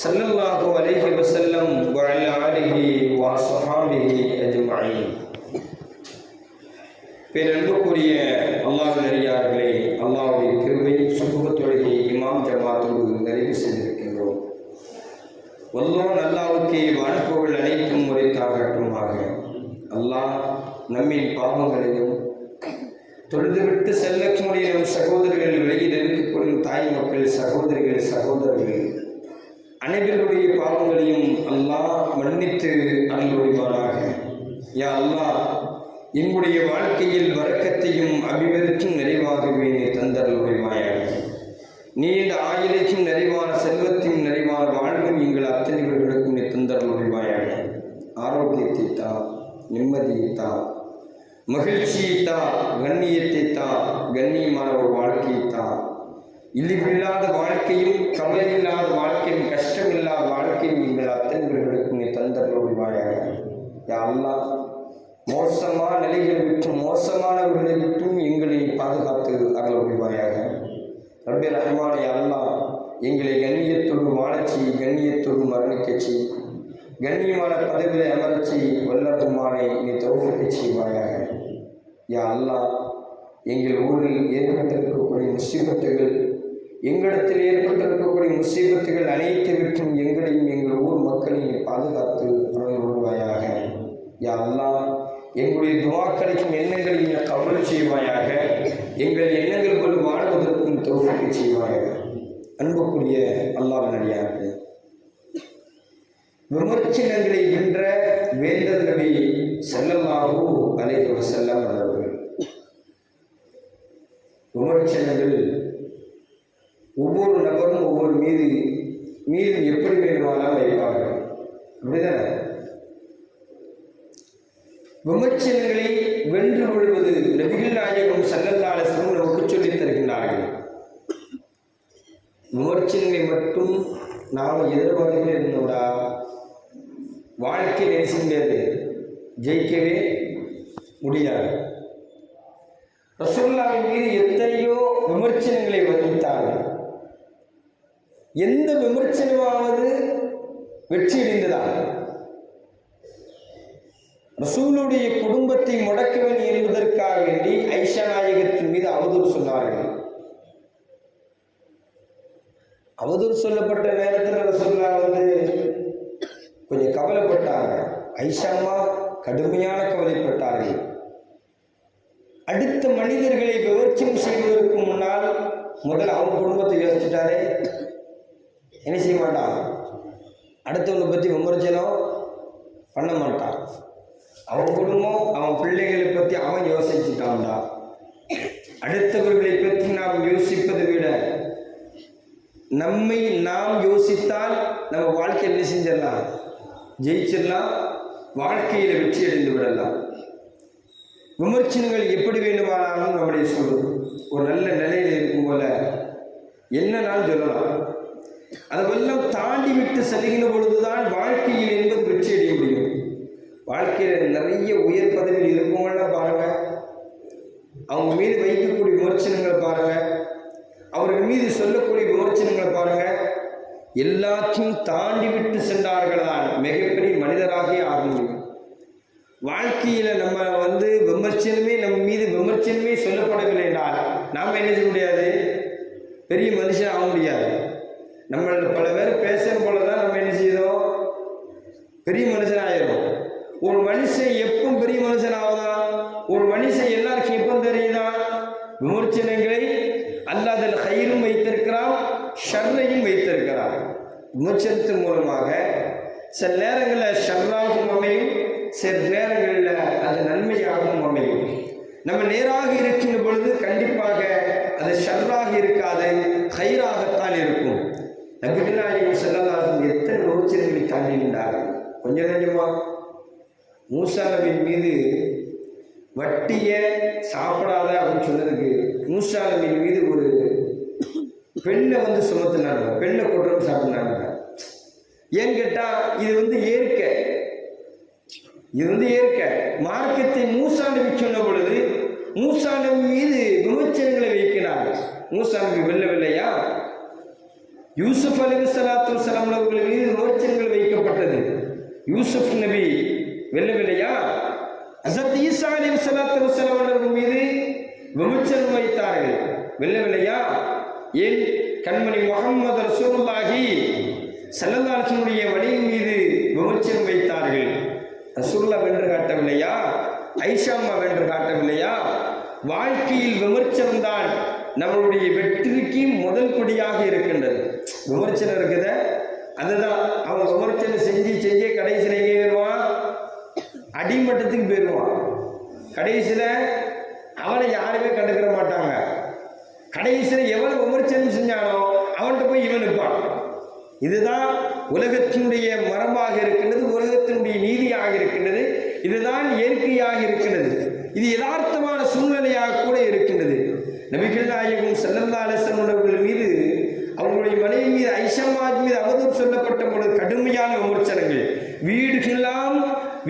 சல்லல்லாஹு அலைஹி வசல்லம் வழலாலிஹி வாசஹாபிஹி பேர் பேரன்புக்குரிய அல்லாஹ் நெறியார்களே அல்லாஹுடைய கிருவை சுமூகத்தொழுகை இமாம் ஜமாத்தோடு நிறைவு செய்திருக்கின்றோம். ஒல்லோன் அல்லாவுக்கு வாழ்ப்புகள் அனைத்தும் முறைத்தாகட்டுமாக. அல்லாஹ் நம்மின் பாவங்களையும் தொழுதுவிட்டு செல்லக்கூடிய நம் சகோதரர்கள் வெளியில் இருக்கக்கூடிய தாய் மக்கள் சகோதரிகள் சகோதரர்கள் அனைவருடைய பாவங்களையும் அல்லாஹ் மன்னித்து அருள்புரிவானாக. யா அல்லாஹ் எங்களுடைய வாழ்க்கையில் வர்க்கத்தையும் அபிவிருத்தும் நிறைவாகவே நீ தந்தருள்வாயாக நீண்ட ஆயுளைக்கும் நிறைவான செல்வத்தையும் நிறைவான வாழ்வும் எங்கள் அத்தனைவர்களுக்கும் நீ தந்தருள்வாயாக ஆரோக்கியத்தை தா நிம்மதியை தா மகிழ்ச்சியை தா கண்ணியத்தை தா கண்ணியமான ஒரு வாழ்க்கையை தா இழிவில்லாத வாழ்க்கையும் கவலை இல்லாத வாழ்க்கையும் கஷ்டமில்லாத வாழ்க்கையும் எங்கள் அத்தனைவர்களுக்கும் நீ தந்தருள்வாயாக யா அல்லாஹ் மோசமான நிலைகளை விட்டும் மோசமானவர்களை விட்டும் எங்களை பாதுகாத்து அருள் புரிவாயாக. ரபி ரஹ்மானே அல்லாஹ் எங்களை கண்ணியத்தோடு வாழச்சி கண்ணியத்தோடு மரணிக்கச்சி கண்ணியமான பதவிகளை அமரச்சி வல்லதுமானை நீ தௌஃபிக்க செய்வாயாக. யா அல்லாஹ் எங்கள் ஊரில் ஏற்பட்டிருக்கக்கூடிய முசீபத்துகள் எங்களிடத்தில் ஏற்பட்டிருக்கக்கூடிய முசீபத்துகள் அனைத்துவிட்டும் எங்களையும் எங்கள் ஊர் மக்களையும் பாதுகாத்து உணர்வாயாக யாரெல்லாம் யா எங்களுடைய துவாக்களுக்கும் எண்ணங்களையும் கவல் செய்வாயாக. எங்கள் எண்ணங்கள் கொண்டு வாழ்வதற்கும் தோஃபிக்க செய்வாயாக. அன்புக்குரிய அல்லாஹ் நடிகார்கள் விமர்சனங்களை வென்ற வேந்தர் நபி அனைத்து அலைஹி வஸல்லம் அவர்கள் விமர்சனங்கள் ஒவ்வொரு நபரும் ஒவ்வொரு மீது மீது எப்படி வேண்டுமானாலும் வைப்பார்கள். அப்படிதானே? விமர்சனங்களை வென்று கொள்வது நபிகள் நாயகம் சங்கல்லாலசனும் நமக்கு சொல்லித் தருகின்றார்கள். விமர்சனங்களை மட்டும் நாம் எதிர்பார்த்துக்கிட்டே இருந்தோடா வாழ்க்கை நேச முடியாது ஜெயிக்கவே முடியாது. ரசோல்லாவின் மீது எத்தனையோ விமர்சனங்களை வகித்தார்கள். எந்த விமர்சனமாவது வெற்றியடைந்ததா? ரசூலுடைய குடும்பத்தை முடக்கவன் என்பதற்காக வேண்டி ஐஷா நாயகத்தின் மீது அவதூறு சொன்னார்கள். அவதூறு சொல்லப்பட்ட நேரத்தில் ரசூல்லா வந்து கொஞ்சம் கவலைப்பட்டாங்க. ஐஷாமா கடுமையான கவலைப்பட்டார்கள். அடுத்த மனிதர்களை விமர்சனம் செய்வதற்கு முன்னால் முதல்ல அவங்க குடும்பத்தை யோசிச்சுட்டாரே. என்ன செய்ய மாட்டான்? அடுத்தவங்களை பற்றி விமர்சனம் பண்ண மாட்டான். அவன் குடும்பம் அவன் பிள்ளைகளை பற்றி அவன் யோசிச்சுட்டான்டா. அடுத்தவர்களை பற்றி நாம் யோசிப்பதை விட நம்மை நாம் யோசித்தால் நம்ம வாழ்க்கை என்ன செஞ்சிடலாம்? ஜெயிச்சிடலாம் வாழ்க்கையில் வெற்றி அடைந்து விடலாம். விமர்சனங்கள் எப்படி வேண்டுமானாலும் நம்முடைய சொல்லும். ஒரு நல்ல நிலையில் இருக்கும் போல என்னன்னாலும் சொல்லலாம். அதெல்லாம் தாண்டி விட்டு செல்கின்ற பொழுதுதான் வாழ்க்கையில் என்பது வெற்றி அடைய முடியும். வாழ்க்கையில் நிறைய உயர் பதவியில் இருக்கவங்களாம் பாருங்க. அவங்க மீது வைக்கக்கூடிய விமர்சனங்களை பாருங்க. அவர்கள் மீது சொல்லக்கூடிய விமர்சனங்களை பாருங்க. எல்லாத்தையும் தாண்டி விட்டு சென்றார்களால் மிகப்பெரிய மனிதராகவே ஆக முடியும். வாழ்க்கையில் நம்ம வந்து விமர்சனமே நம்ம மீது விமர்சனமே சொல்லப்படவில்லை என்றால் நாம் என்ன செய்ய முடியாது? பெரிய மனுஷன் ஆக முடியாது. நம்ம பல பேர் பேசுகிற போல தான் நம்ம என்ன செய்தோம் பெரிய மனுஷன் ஆயிரும் ஒரு மனுஷன் எப்பவும் பெரிய மனுஷன் ஆகுதான் ஒரு மனுஷன் எல்லாருக்கும் எப்பவும் தெரியுதா? விமர்சனங்களை அல்லாதல் கயிறும் வைத்திருக்கிறான் ஷர்ரையும் வைத்திருக்கிறான். விமர்சனத்தின் மூலமாக சில நேரங்களில் ஷர்ராகவும் அமையும் சில நேரங்களில் அது நன்மையாகவும் அமையும். நம்ம நேராக இருக்கின்ற பொழுது கண்டிப்பாக அது ஷர்ராக இருக்காது கயிறாகத்தான் இருக்கும். நபிகளாயும் செல்லலாசன் எத்தனை விமர்சனங்களை தாண்டி நின்றார்கள் கொஞ்சம் நெஞ்சமா மூசா நபியின் மீது வட்டியை சாப்பிடாத அப்படின்னு சொன்னதுக்கு மூசா நபியின் மீது ஒரு பெண்ணை வந்து சுமத்துனாங்க. பெண்ணை கொட்டுறது சாப்பிட்னாங்க ஏன்னு கேட்டால் இது வந்து ஏற்க இது வந்து ஏற்க மார்க்கத்தை மூசா நபி சொன்ன பொழுது மூசா நபி மீது விமர்சனங்களை வைக்கிறார் மூசா நபி வெல்லவில்லையா யூசுப் அலி சலாத்து சலாம் அவர்கள் மீது ரோச்சங்கள் வைக்கப்பட்டது. யூசுப் நபி வெல்லவில்லையா அசத் ஈசா அலி சலாத்து சலாம் அவர்கள் மீது விமர்சனம் வைத்தார்கள். வெல்லவில்லையா ஏன் கண்மணி முகமது ரசூலுல்லாஹி சல்லல்லாஹினுடைய வழியின் மீது விமர்சனம் வைத்தார்கள். ரசூல்லா வென்று காட்டவில்லையா? ஐஷாம்மா வென்று காட்டவில்லையா? வாழ்க்கையில் விமர்சனம் தான் நம்மளுடைய வெற்றிக்கு முதல் படியாக இருக்கின்றது. விமர்சனம் இருக்குத. அதுதான். அவன் விமர்சனம் செஞ்சு செஞ்சே கடைசியில் எங்கே வருவான் அடிமட்டத்துக்கு போயிடுவான் கடைசியில் அவனை யாருமே கண்டுக்கிற மாட்டாங்க. கடைசியில் எவன் விமர்சனம் செஞ்சானோ அவன்கிட்ட போய் இவன் இருப்பான் இதுதான் உலகத்தினுடைய மரபாக இருக்கின்றது உலகத்தினுடைய நீதியாக இருக்கின்றது. இதுதான் இயற்கையாக இருக்கின்றது. இது யதார்த்தமான சூழ்நிலையாக கூட இருக்கின்றது. நபிகள் நாயகம் செல்லல்லா அலிஸ்லாம் அவர்கள் மீது அவங்களுடைய மனைவி மீது ஐஷமாஜ் மீது அவதூறு சொல்லப்பட்ட பொழுது கடுமையான விமர்சனங்கள். வீடுகள்லாம்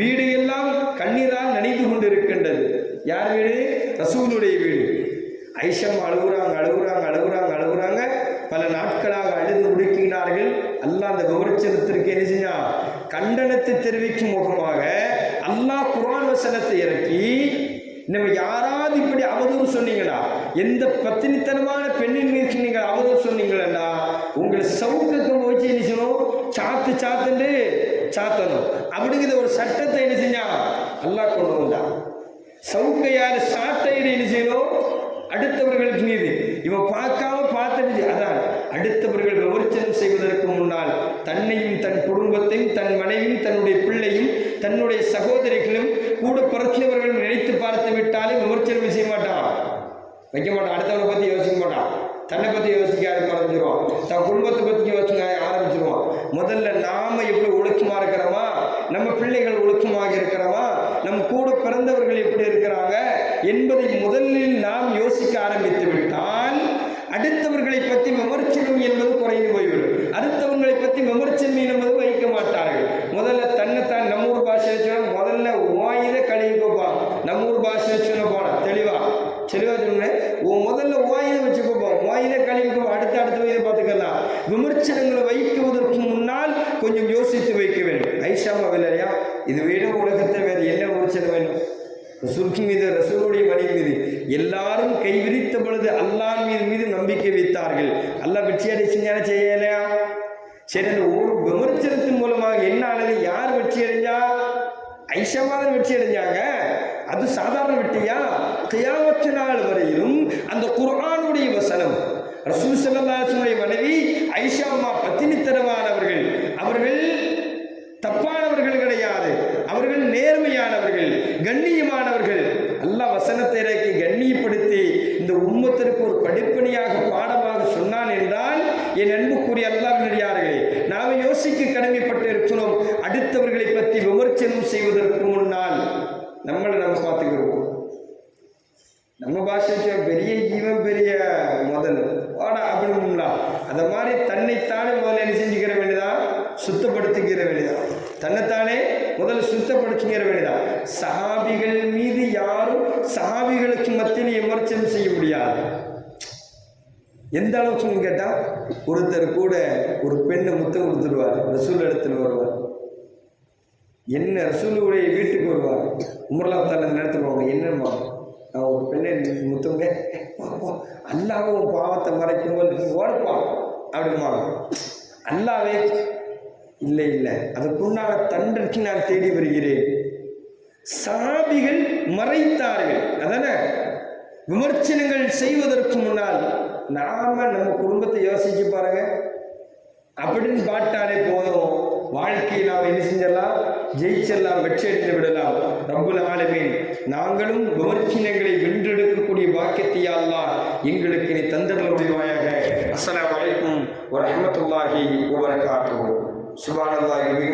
வீடு எல்லாம் கண்ணீரால் நனைந்து கொண்டிருக்கின்றது. யார் வீடு? ரசூலுடைய வீடு. ஐஷம் அழுகுறாங்க அழுகுறாங்க அழுகுறாங்க அழுகுறாங்க. பல நாட்களாக அழுது முடுக்கினார்கள். அல்லாஹ் அந்த விமர்சனத்திற்கு என்ன செஞ்சான் கண்டனத்தை தெரிவிக்கும் முகமாக அல்லாஹ் குரான் வசனத்தை இறக்கி நம்ம யாராவது இப்படி அவதூறு சொன்னீங்களா? எந்த பத்தினித்தனமான பெண்ணின் மீது நீங்கள் அவதூறு சொன்னீங்களா உங்களை சவுக்கத்தை வச்சு என்ன செய்யணும்? சாத்து சாத்துண்டு சாத்தணும். அப்படிங்கிற ஒரு சட்டத்தை என்ன செஞ்சான் அல்லாஹ் கொண்டு வந்தான் சவுக்கையால் சாட்டையிட என்ன செய்யணும்? அடுத்தவர்களுக்கு மீது இவன் பார்க்காம பார்த்துட்டு அதான் அடுத்தவர்கள் முன்னால் தன்னையும் தன் குடும்பத்தையும் தன் மனைவியும் தன்னுடைய பிள்ளையும் தன்னுடைய சகோதரிகளும் கூட பிறந்தவர்களும் நினைத்து பார்த்து விட்டாலே விமர்சனம் செய்ய மாட்டான். வைக்க மாட்டான். அடுத்தவரை பற்றி யோசிக்க மாட்டான். தன்னை பற்றி யோசிக்க ஆரம்பிச்சிருவான் தன் குடும்பத்தை பற்றி யோசிக்க ஆரம்பிச்சிருவான். முதல்ல நாம எப்படி ஒழுக்கமாக இருக்கிறோமா? நம்ம பிள்ளைகள் ஒழுக்கமாக இருக்கிறோமா? நம்ம கூட பிறந்தவர்கள் எப்படி இருக்கிறாங்க? என்பதை முதலில் நாம் யோசிக்க ஆரம்பித்து விட்டால் அடுத்தவர்களை பற்றி விமர்சனம் என்பது குறைந்து போய்விடும். அடுத்தவர்களை பற்றி விமர்சனம் என்பது வைக்க மாட்டார்கள். முதல்ல தன்னைத்தான் நம்ம ஊர் பாஷை முதல்ல வாயில கழுவிக்கோப்பா நம்ம ஊர் பாஷை வச்சு போன தெளிவா தெளிவா சொன்னேன் உன் முதல்ல வாயில வச்சுக்கோப்பா வாயில கழுவிக்கோ அடுத்த அடுத்த வயதை பார்த்துக்கலாம் விமர்சனங்களை வைக்குவதற்கு முன்னால் கொஞ்சம் யோசித்து வைக்க வேண்டும் ஐஷாமா இல்லையா இது விட உலகத்தை வேறு என்ன விமர்சனம் வேண்டும் ரசூலுக்கு மீது ரசூலுடைய மணி மீது எல்லாரும் பொழுது அல்லாஹ் மீது மீது நம்பிக்கை வைத்தார்கள். அல்லாஹ் வெற்றி அடை செய்யலையா? சரி அந்த ஒரு விமர்சனத்தின் மூலமாக என்ன ஆனது? யார் வெற்றி அடைஞ்சா? ஐஷமாதன் வெற்றி அடைஞ்சாங்க. அது சாதாரண வெற்றியா? கியாமத்து நாள் வரையிலும் அந்த குரானுடைய வசனம். ரசூல் ஸல்லல்லாஹு மனைவி ஐஷா அம்மா பத்தினித்தனமானவர்கள் அவர்கள் தப்பானவர்கள் கிடையாது அவர்கள் நேர்மையானவர்கள் கண்ணியமானவர்கள் அல்லாஹ் வசனத்தை இறக்கி கண்ணியப்படுத்தி இந்த உம்மத்திற்கு ஒரு படிப்பணியாக பாடமாக சொன்னான் என்றால் என் அன்புக்குரிய அல்லாவினடியார்களே நாம் யோசிக்க கடமைப்பட்டு இருக்கிறோம் அடுத்தவர்களை பற்றி விமர்சனம் செய்வதற்கு முன்னால் நம்மளை நம்ம பார்த்துக்கிறோம் நம்ம பாஷை பெரிய ஜீவன் பெரிய முதல். வாடா அப்படின்னா அந்த மாதிரி தன்னைத்தானே முதல்ல என்ன செஞ்சுக்கிற வேண்டியதான் சுத்தப்படுத்திக்கிற வேண்டியதா? தன்னைத்தானே முதல்ல சுத்தப்படுத்திக்கிற வேண்டியதான் சஹாபிகள் மீது யாரும் சஹாபிகளுக்கு மத்தியில் விமர்சனம் செய்ய முடியாது. எந்த அளவுக்கு கேட்டால் ஒருத்தர் கூட ஒரு பெண்ணை முத்தம் கொடுத்துருவார் ரசூல் இடத்துல வருவார். என்ன ரசூலுடைய வீட்டுக்கு வருவார். உமர்லா தன்னை நேரத்தில் என்னம்மா? நான் ஒரு பெண்ணை முத்தவங்க பார்ப்போம் அல்லாஹ் உன் பாவத்தை மறைக்கும் போது நீ ஓடுப்பா. அப்படிம்பாங்க. அல்லாவே இல்லை இல்லை. அதுக்குண்டான தண்டற்கு நான் தேடி வருகிறேன். சாபிகள் மறைத்தார்கள். அதானே? விமர்சனங்கள் செய்வதற்கு முன்னால் நாம நம்ம குடும்பத்தை யோசிச்சு பாருங்க. அப்படின்னு பாட்டாலே போதும். வாழ்க்கையை நாம் என்ன செஞ்சிடலாம் ஜெயிச்சிடலாம் வெற்றி அடைந்து விடலாம். ரப்புல் ஆலமீன் நாங்களும் விமர்சனங்களை வென்றெடுக்கக்கூடிய பாக்கியத்தை எங்களுக்கு நீ தந்தரல் முடிவாயாக ஒரு அலைக்கும் வரஹ்மத்துல்லாஹி காட்டுவோம் சுபானல்லாஹி